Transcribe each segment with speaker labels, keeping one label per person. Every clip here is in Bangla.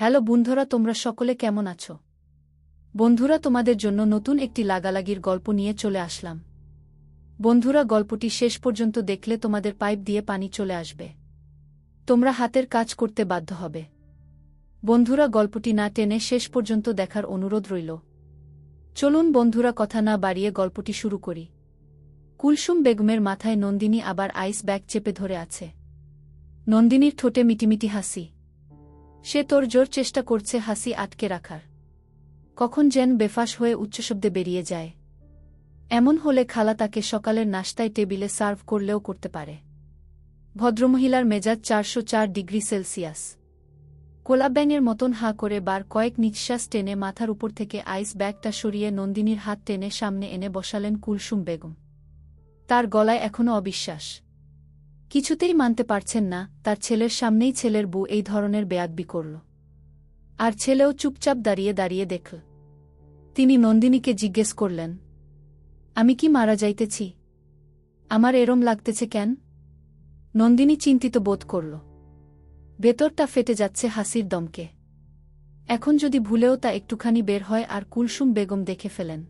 Speaker 1: হ্যালো বন্ধুরা, তোমরা সকলে কেমন আছো? বন্ধুরা, তোমাদের জন্য নতুন একটি লাগালাগির গল্প নিয়ে চলে আসলাম। বন্ধুরা, গল্পটি শেষ পর্যন্ত দেখলে তোমাদের পাইপ দিয়ে পানি চলে আসবে। তোমরা হাতের কাজ করতে বাধ্য হবে। বন্ধুরা, গল্পটি না টেনে শেষ পর্যন্ত দেখার অনুরোধ রইল। চলুন বন্ধুরা, কথা না বাড়িয়ে গল্পটি শুরু করি। কুলসুম বেগমের মাথায় নন্দিনী আবার আইস ব্যাগ চেপে ধরে আছে। নন্দিনীর ঠোঁটে মিটিমিটি হাসি। সে তোর জোর চেষ্টা করছে হাসি আটকে রাখার। কখন যেন বেফাস হয়ে উচ্চশব্দে বেরিয়ে যায়। এমন হলে খালা তাকে সকালের নাস্তায় টেবিলে সার্ভ করলেও করতে পারে। ভদ্রমহিলার মেজাজ চারশো চার ডিগ্রি সেলসিয়াস। কোলাব্যাঙের মতন হাঁ করে বার কয়েক নিঃশ্বাস টেনে মাথার উপর থেকে আইস ব্যাগটা সরিয়ে নন্দিনীর হাত টেনে সামনে এনে বসালেন কুলসুম বেগম। তার গলায় এখনও অবিশ্বাস। কিছুতেই মানতে পারছেন না, তার ছেলের সামনেই ছেলের বউ এই ধরনের বেয়াদবি করল। আর ছেলেও চুপচাপ দাঁড়িয়ে দাঁড়িয়ে দেখল। তিনি নন্দিনীকে জিজ্ঞেস করলেন, আমি কি মারা যাইতেছি? আমার এরম লাগতেছে কেন? নন্দিনী চিন্তিত বোধ করল। ভেতরটা ফেটে যাচ্ছে হাসির দমকে। এখন যদি ভুলেও তা একটুখানি বের হয় আর কুলসুম বেগম দেখে ফেলেন।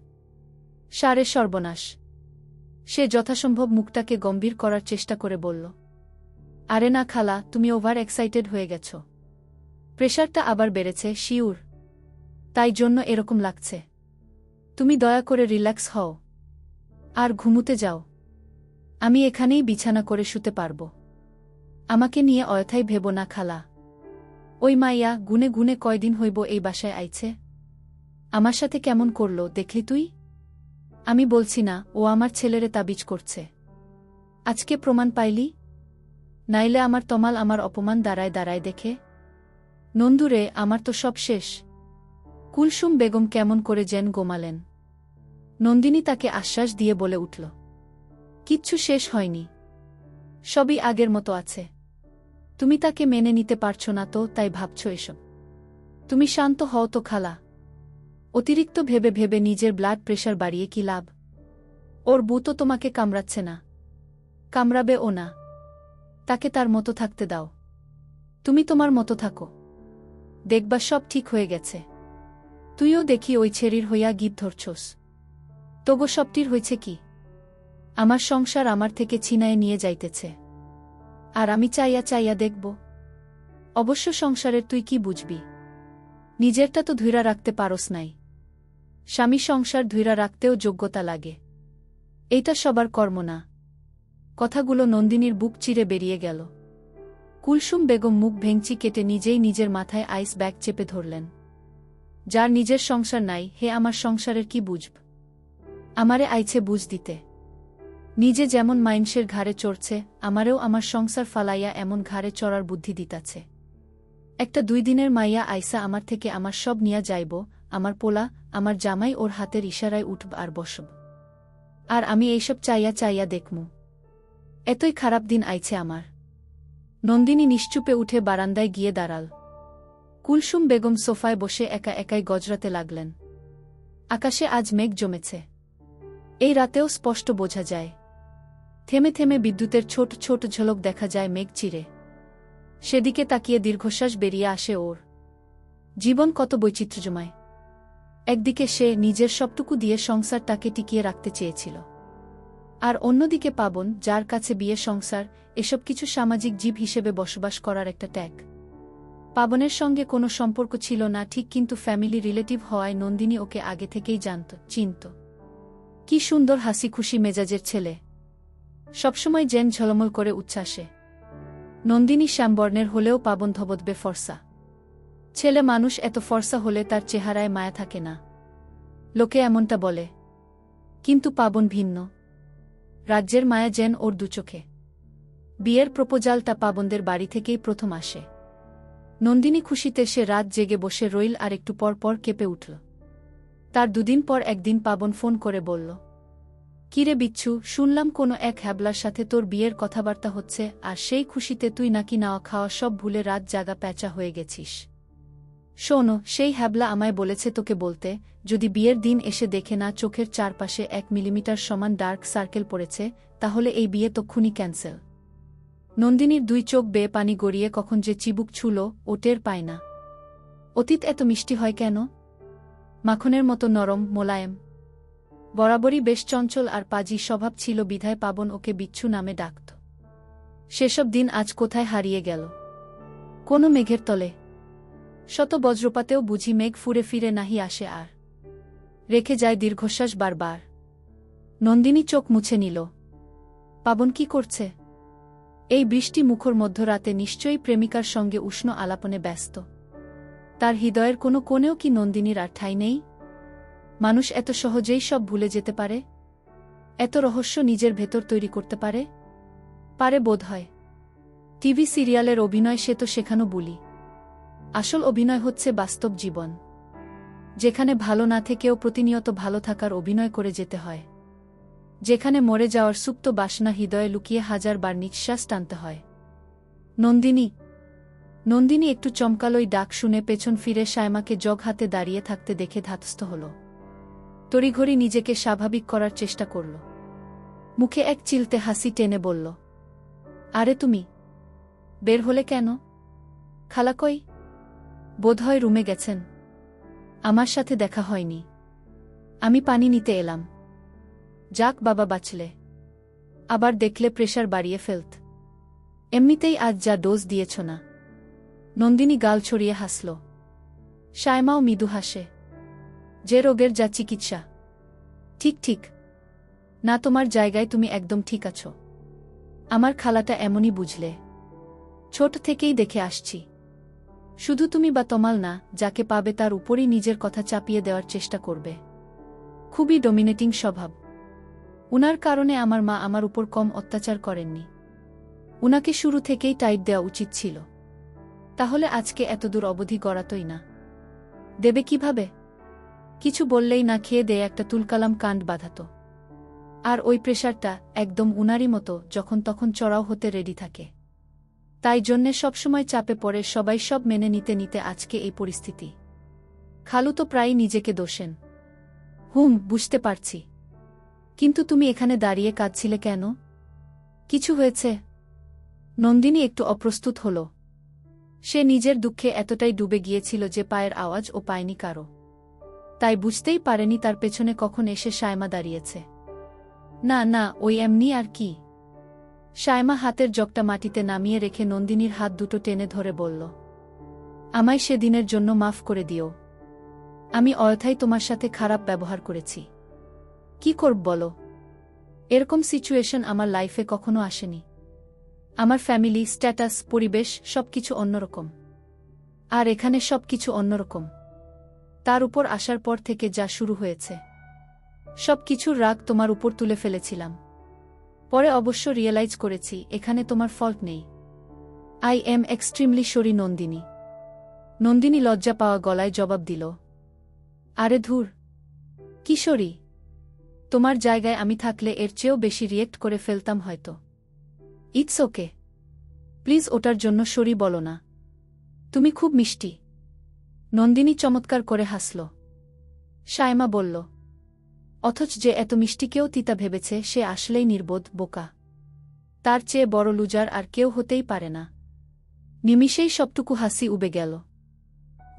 Speaker 1: সারে সর্বনাশ। সে যথাসম্ভব মুখটাকে গম্ভীর করার চেষ্টা করে বলল, আরে না খালা, তুমি ওভার এক্সাইটেড হয়ে গেছ। প্রেশারটা আবার বেড়েছে, শিউর। তাই জন্য এরকম লাগছে। তুমি দয়া করে রিল্যাক্স হও। আর ঘুমুতে যাও। আমি এখানেই বিছানা করে শুতে পারব। আমাকে নিয়ে অয়থাই ভেব না খালা। ওই মাইয়া গুনে গুনে কয়দিন হইব এই বাসায় আইছে? আমার সাথে কেমন করল, দেখলি তুই? আমি বলছি না, ও আমার ছেলেরে তাবিজ করছে। আজকে প্রমাণ পাইলি? নাইলে আমার তমাল আমার অপমান দাঁড়ায় দাঁড়ায় দেখে। নন্দুরে, আমার তো সব শেষ। কুলসুম বেগম কেমন করে যেন গোমালেন। নন্দিনী তাকে আশ্বাস দিয়ে বলে উঠল, কিচ্ছু শেষ হয়নি। সবই আগের মতো আছে। তুমি তাকে মেনে নিতে পারছ না তো, তাই ভাবছ এসব। তুমি শান্ত হও তো খালা। অতিরিক্ত ভেবে ভেবে নিজের ব্লাড প্রেশার বাড়িয়ে কি লাভ? ওর বু তো তোমাকে কামড়াচ্ছে না। কামড়াবে ও না। তাকে তার মতো থাকতে দাও। তুমি তোমার মতো থাকো। দেখবা সব ঠিক হয়ে গেছে। তুইও দেখি ওই ছেড়ির হইয়া গীত ধরছস। তোগো সবটির হয়েছে কি? আমার সংসার আমার থেকে ছিনায় নিয়ে যাইতেছে। আর আমি চাইয়া চাইয়া দেখব। অবশ্য সংসারের তুই কি বুঝবি? নিজেরটা তো ধৈরা রাখতে পারস নাই। স্বামী সংসার ধৈরা রাখতেও যোগ্যতা লাগে। এইটা সবার কর্ম না। কথাগুলো নন্দিনীর বুক চিরে বেরিয়ে গেল। কুলসুম বেগম মুখ ভেঙচি কেটে নিজেই নিজের মাথায় আইস ব্যাগ চেপে ধরলেন। যার নিজের সংসার নাই, হে আমার সংসারের কি বুঝব? আমারে আইছে বুঝ দিতে। নিজে যেমন মাইনসের ঘাড়ে চড়ছে, আমারেও আমার সংসার ফালাইয়া এমন ঘাড়ে চড়ার বুদ্ধি দিতাছে। একটা দুই দিনের মাইয়া আইসা আমার থেকে আমার সব নিয়া যাইব আমার পোলা, আমার জামাই ওর হাতের ইশারায় উঠব আর বসব। আর আমি এইসব চাইয়া চাইয়া দেখমু এতই খারাপ দিন আইছে আমার। নন্দিনী নিশ্চুপে উঠে বারান্দায় গিয়ে দাঁড়াল। কুলসুম বেগম সোফায় বসে একা একাই গজরাতে লাগলেন। আকাশে আজ মেঘ জমেছে। এই রাতেও স্পষ্ট বোঝা যায়। থেমে থেমে বিদ্যুতের ছোট ছোট ঝলক দেখা যায় মেঘ চিরে। সেদিকে তাকিয়ে দীর্ঘশ্বাস বেরিয়ে আসে ওর। জীবন কত বৈচিত্র্যময়। একদিকে সে নিজের সবটুকু দিয়ে সংসারটাকে টিকিয়ে রাখতে চেয়েছিল। আর অন্যদিকে পাবন, যার কাছে বিয়ে সংসার, এসব কিছু সামাজিক জীব হিসেবে বসবাস করার একটা ট্যাগ পাবনের সঙ্গে কোনো সম্পর্ক ছিল না, ঠিক কিন্তু ফ্যামিলি রিলেটিভ হওয়ায় নন্দিনী ওকে আগে থেকেই জানত, চিনত। কি সুন্দর হাসি খুশি মেজাজের ছেলে। সবসময় জেন ঝলমল করে উচ্ছ্বাসে। নন্দিনী শ্যামবর্ণের হলেও পাবন ধবদবে ফর্সা। ছেলে মানুষ এত ফর্সা হলে তার চেহারায় মায়া থাকে না। লোকে এমনটা বলে। কিন্তু পাবন ভিন্ন। রাজ্যের মায়া যেন ওর দুচোখে বিয়ের প্রপোজালটা পাবনদের বাড়ি থেকেই প্রথম আসে। নন্দিনী খুশিতে সে রাত জেগে বসে রইল আর একটু পর পর কেঁপে উঠল। তার দুদিন পর একদিন পাবন ফোন করে বলল কিরে বিচ্ছু, শুনলাম কোনো এক হ্যাবলার সাথে তোর বিয়ের কথাবার্তা হচ্ছে, আর সেই খুশিতে তুই নাকি নাওয়া খাওয়া সব ভুলে রাত জাগা প্যাঁচা হয়ে গেছিস। শোনো, সেই হ্যাবলা আমায় বলেছে তোকে বলতে, যদি বিয়ের দিন এসে দেখে না চোখের চারপাশে এক মিলিমিটার সমান ডার্ক সার্কেল পড়েছে, তাহলে এই বিয়ে তক্ষুনি ক্যান্সেল। নন্দিনীর দুই চোখ বেয়ে পানি গড়িয়ে কখন যে চিবুক ছুল, ও টের পায় না। অতীত এত মিষ্টি হয় কেন? মাখনের মতো নরম, মোলায়েম। বরাবরই বেশ চঞ্চল আর পাজি স্বভাব ছিল বিধায় পাবন ওকে বিচ্ছু নামে ডাকত। সেসব দিন আজ কোথায় হারিয়ে গেল? কোনো মেঘের তলে শত বজ্রপাতেও বুঝি মেঘ ফুরে ফিরে নাহি আসে আর। রেখে যায় দীর্ঘশ্বাস বারবার। নন্দিনী চোখ মুছে নিল। পাবন কি করছে? এই বৃষ্টি মুখর মধ্যরাতে নিশ্চয়ই প্রেমিকার সঙ্গে উষ্ণ আলাপনে ব্যস্ত। তার হৃদয়ের কোনো কোণেও কি নন্দিনীর আর ঠাঁই নেই? মানুষ এত সহজেই সব ভুলে যেতে পারে? এত রহস্য নিজের ভেতর তৈরি করতে পারে? পারে বোধ হয় টিভি সিরিয়ালের অভিনয় সে তো শেখানো বলি। আসল অভিনয় হচ্ছে বাস্তব জীবন, যেখানে ভালো না থেকেও প্রতিনিয়ত ভালো থাকার অভিনয় করে যেতে হয়, যেখানে মরে যাওয়ার সুপ্ত বাসনা হৃদয়ে লুকিয়ে হাজার বার নিঃশ্বাস টানতে হয়। নন্দিনী নন্দিনী একটু চমকালই ডাক শুনে পেছন ফিরে সায়মাকে জগ হাতে দাঁড়িয়ে থাকতে দেখে ধাতস্থ হল। তড়িঘড়ি নিজেকে স্বাভাবিক করার চেষ্টা করল। মুখে এক চিলতে হাসি টেনে বলল, আরে তুমি, বের হলে কেন? খালাকই বোধহয় রুমে গেছেন। আমার সাথে দেখা হয়নি। আমি পানি নিতে এলাম। যাক, বাবা বাঁচলে। আবার দেখলে প্রেশার বাড়িয়ে ফেলত। এমনিতেই আজ যা ডোজ দিয়েছ না। নন্দিনী গাল ছড়িয়ে হাসল। সায়মাও মৃদু হাসে। যে রোগের যা চিকিৎসা। ঠিক ঠিক। না, তোমার জায়গায় তুমি একদম ঠিক আছো। আমার খালাটা এমনই বুঝলে। ছোট থেকেই দেখে আসছি। শুধু তুমি বা তমাল না, যাকে পাবে তার উপরই নিজের কথা চাপিয়ে দেওয়ার চেষ্টা করবে। খুবই ডমিনেটিং স্বভাব। উনার কারণে আমার মা আমার উপর কম অত্যাচার করেননি। উনাকে শুরু থেকেই টাইট দেওয়া উচিত ছিল। তাহলে আজকে এতদূর অবধি গড়াতই না। দেবে কীভাবে? কিছু বললেই না খেয়ে দেয় একটা তুলকালাম কাণ্ড বাঁধাত। আর ওই প্রেশারটা একদম উনারই মতো যখন তখন চড়াও হতে রেডি থাকে। তাই জন্যে সবসময় চাপে পড়ে সবাই সব মেনে নিতে নিতে আজকে এই পরিস্থিতি। খালু তো প্রায়ই নিজেকে দোষেন। হুম, বুঝতে পারছি। কিন্তু তুমি এখানে দাঁড়িয়ে কাঁদছিলে কেন? কিছু হয়েছে? নন্দিনী একটু অপ্রস্তুত হল। সে নিজের দুঃখে এতটাই ডুবে গিয়েছিল যে পায়ের আওয়াজ ও পায়নি কারও। তাই বুঝতেই পারেনি তার পেছনে কখন এসে সায়মা দাঁড়িয়েছে। না না, ওই এমনি আর কি। সায়মা হাতের জগটা মাটিতে নামিয়ে রেখে নন্দিনীর হাত দুটো টেনে ধরে বলল, আমায় সেদিনের জন্য মাফ করে দিও। আমি অয়থাই তোমার সাথে খারাপ ব্যবহার করেছি। কি করব বলো? এরকম সিচুয়েশন আমার লাইফে কখনো আসেনি। আমার ফ্যামিলি স্ট্যাটাস পরিবেশ সবকিছু অন্যরকম। আর এখানে সবকিছু অন্যরকম। তার উপর আসার পর থেকে যা শুরু হয়েছে সব কিছুর রাগ তোমার উপর তুলে ফেলেছিলাম। পরে অবশ্য রিয়েলাইজ করেছি, এখানে তোমার ফল্ট নেই। I am extremely sorry Nandini. Nandini লজ্জা পাওয়া গলায় জবাব দিল, আরে ধুর কিশোরী তোমার জায়গায় আমি থাকলে এর চেয়েও বেশি রিয়েক্ট করে ফেলতাম হয়তো। ইটস ওকে প্লিজ ওটার জন্য সরি বলো না। তুমি খুব মিষ্টি। নন্দিনী চমৎকার করে হাসল। সায়মা বলল অথচ যে এত মিষ্টিকেও তিতা ভেবেছে, সে আসলেই নির্বোধ, বোকা। তার চেয়ে বড় লুজার আর কেউ হতেই পারে না। নিমিষেই সবটুকু হাসি উবে গেল।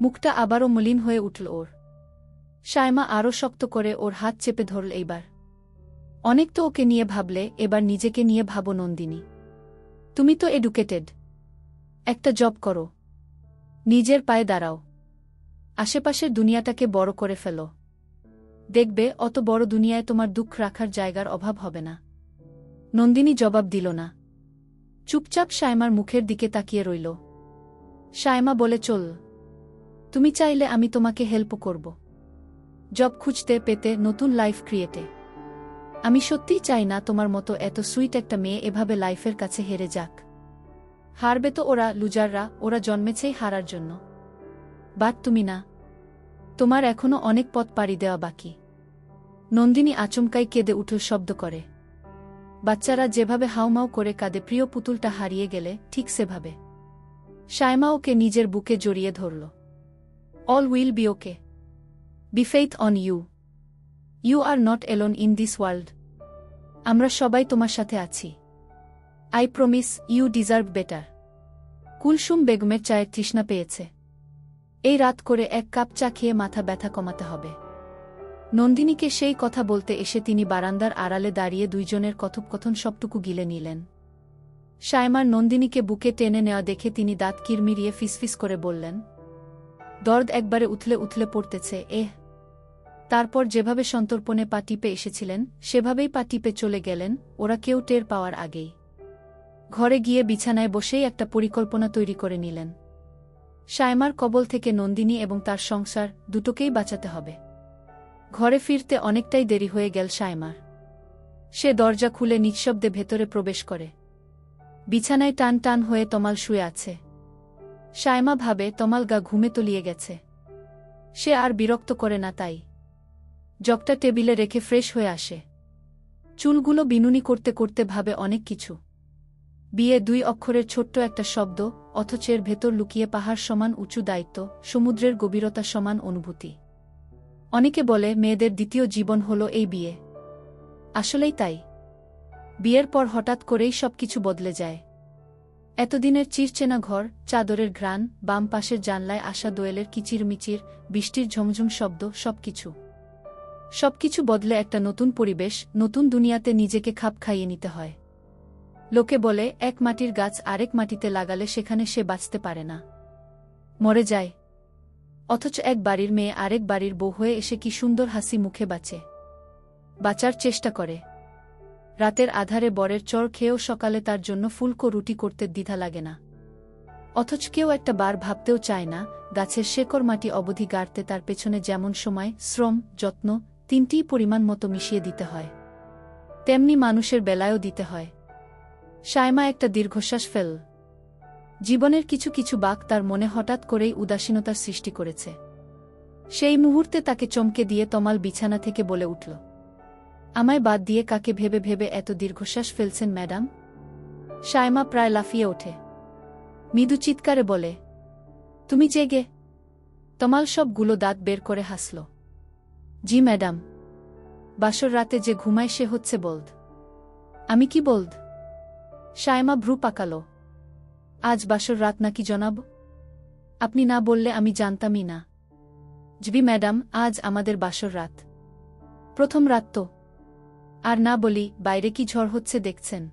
Speaker 1: মুখটা আবারও মলিন হয়ে উঠল ওর। সায়মা আরও শক্ত করে ওর হাত চেপে ধরল এইবার। অনেক তো ওকে নিয়ে ভাবলে, এবার নিজেকে নিয়ে ভাবো নন্দিনী। তুমি তো এডুকেটেড। একটা জব করো। নিজের পায়ে দাঁড়াও। আশেপাশের দুনিয়াটাকে বড় করে ফেলো। দেখবে অত বড় দুনিয়ায় তোমার দুঃখ রাখার জায়গার অভাব হবে না। নন্দিনী জবাব দিল না। চুপচাপ সায়মার মুখের দিকে তাকিয়ে রইল। সায়মা বলে, চল। তুমি চাইলে আমি তোমাকে হেল্প করব। জব খুঁজতে পেতে নতুন লাইফ ক্রিয়েটে আমি সত্যিই চাই না তোমার মতো এত সুইট একটা মেয়ে এভাবে লাইফের কাছে হেরে যাক। হারবে তো ওরা, লুজাররা, ওরা জন্মেছেই হারার জন্য। বাট তুমি না। তোমার এখনও অনেক পথ পাড়ি দেওয়া বাকি। নন্দিনী আচমকাই কেঁদে উঠল, শব্দ করে। বাচ্চারা যেভাবে হাউমাউ করে কাঁদে, প্রিয় পুতুলটা হারিয়ে গেলে ঠিক সেভাবে। সায়মা ওকে নিজের বুকে জড়িয়ে ধরল। All will be okay. Be faith on you. You are not alone in this world. আমরা সবাই তোমার সাথে আছি। I promise you deserve better. Kulsum বেগমের চায়ের তৃষ্ণা পেয়েছে। এই রাত করে এক কাপ চা খেয়ে মাথা ব্যথা কমাতে হবে। নন্দিনীকে সেই কথা বলতে এসে তিনি বারান্দার আড়ালে দাঁড়িয়ে দুইজনের কথোপকথন সবটুকু গিলে নিলেন। সায়মার নন্দিনীকে বুকে টেনে নেওয়া দেখে তিনি দাঁত কিরমিরিয়ে ফিসফিস করে বললেন, দর্দ একবারে উথলে উথলে পড়তেছে, এহ। তারপর যেভাবে সন্তর্পণে পা টিপে এসেছিলেন, সেভাবেই পা টিপে চলে গেলেন, ওরা কেউ টের পাওয়ার আগেই। ঘরে গিয়ে বিছানায় বসেই একটা পরিকল্পনা তৈরি করে নিলেন। সায়মার কবল থেকে নন্দিনী এবং তার সংসার দুটোকেই বাঁচাতে হবে। ঘরে ফিরতে অনেকটাই দেরি হয়ে গেল সায়মার সে দরজা খুলে নিঃশব্দে ভেতরে প্রবেশ করে। বিছানায় টান টান হয়ে তমাল শুয়ে আছে। সায়মা ভাবে তমাল গা ঘুমে তলিয়ে গেছে। সে আর বিরক্ত করে না তাই। জগটা টেবিলে রেখে ফ্রেশ হয়ে আসে। চুলগুলো বিনুনি করতে করতে ভাবে অনেক কিছু। বিয়ে দুই অক্ষরের ছোট্ট একটা শব্দ, অথচ এর ভেতর লুকিয়ে পাহাড় সমান উঁচু দায়িত্ব, সমুদ্রের গভীরতা সমান অনুভূতি। অনেকে বলে মেয়েদের দ্বিতীয় জীবন হল এই বিয়ে। আসলেই তাই। বিয়ের পর হঠাৎ করেই সব কিছু বদলে যায়। এতদিনের চিরচেনা ঘর, চাদরের ঘ্রাণ, বাম পাশের জানলায় আসা দোয়েলের কিচিরমিচির, বৃষ্টির ঝমঝম শব্দ, সবকিছু। সবকিছু বদলে একটা নতুন পরিবেশ, নতুন দুনিয়াতে নিজেকে খাপ খাইয়ে নিতে হয়। লোকে বলে, এক মাটির গাছ আরেক মাটিতে লাগালে সেখানে সে বাঁচতে পারে না। মরে যায়। অথচ এক বাড়ির মেয়ে আরেক বাড়ির বউ হয়ে এসে কি সুন্দর হাসি মুখে বাঁচে। বাঁচার চেষ্টা করে। রাতের আধারে বরের চর খেয়েও সকালে তার জন্য ফুলকো রুটি করতে দ্বিধা লাগে না। অথচ কেউ একটা বার ভাবতেও চায় না, গাছের শেকড় মাটি অবধি গাড়তে তার পেছনে যেমন সময়, শ্রম, যত্ন, তিনটিই পরিমাণ মতো মিশিয়ে দিতে হয়। তেমনি মানুষের বেলায়ও দিতে হয়। সায়মা একটা দীর্ঘশ্বাস ফেল। জীবনের কিছু কিছু বাক তার মনে হঠাৎ করেই উদাসীনতার সৃষ্টি করেছে। সেই মুহূর্তে তাকে চমকে দিয়ে তমাল বিছানা থেকে বলে উঠল, আমায় বাদ দিয়ে কাকে ভেবে ভেবে এত দীর্ঘশ্বাস ফেলছেন, ম্যাডাম? সায়মা প্রায় লাফিয়ে ওঠে। মৃদু চিৎকারে বলে, তুমি জেগে। তমাল সবগুলো দাঁত বের করে হাসল, জি, ম্যাডাম। বাসর রাতে যে ঘুমায় সে হচ্ছে বলদ আমি কি বলদ সায়মা ভ্রু পাকালো আজ বাসর রাত নাকি জনাব? আপনি না বললে আমি জানতামই না। জবি, ম্যাডাম, আজ আমাদের বাসর রাত। প্রথম রাত তো। আর না বলি, বাইরে কি ঝড় হচ্ছে দেখছেন?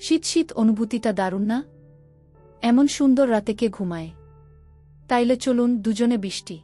Speaker 1: শীত শীত অনুভূতিটা দারুণ না? এমন সুন্দর রাতে কে ঘুমায়? তাইলে চলুন দুজনে বৃষ্টি।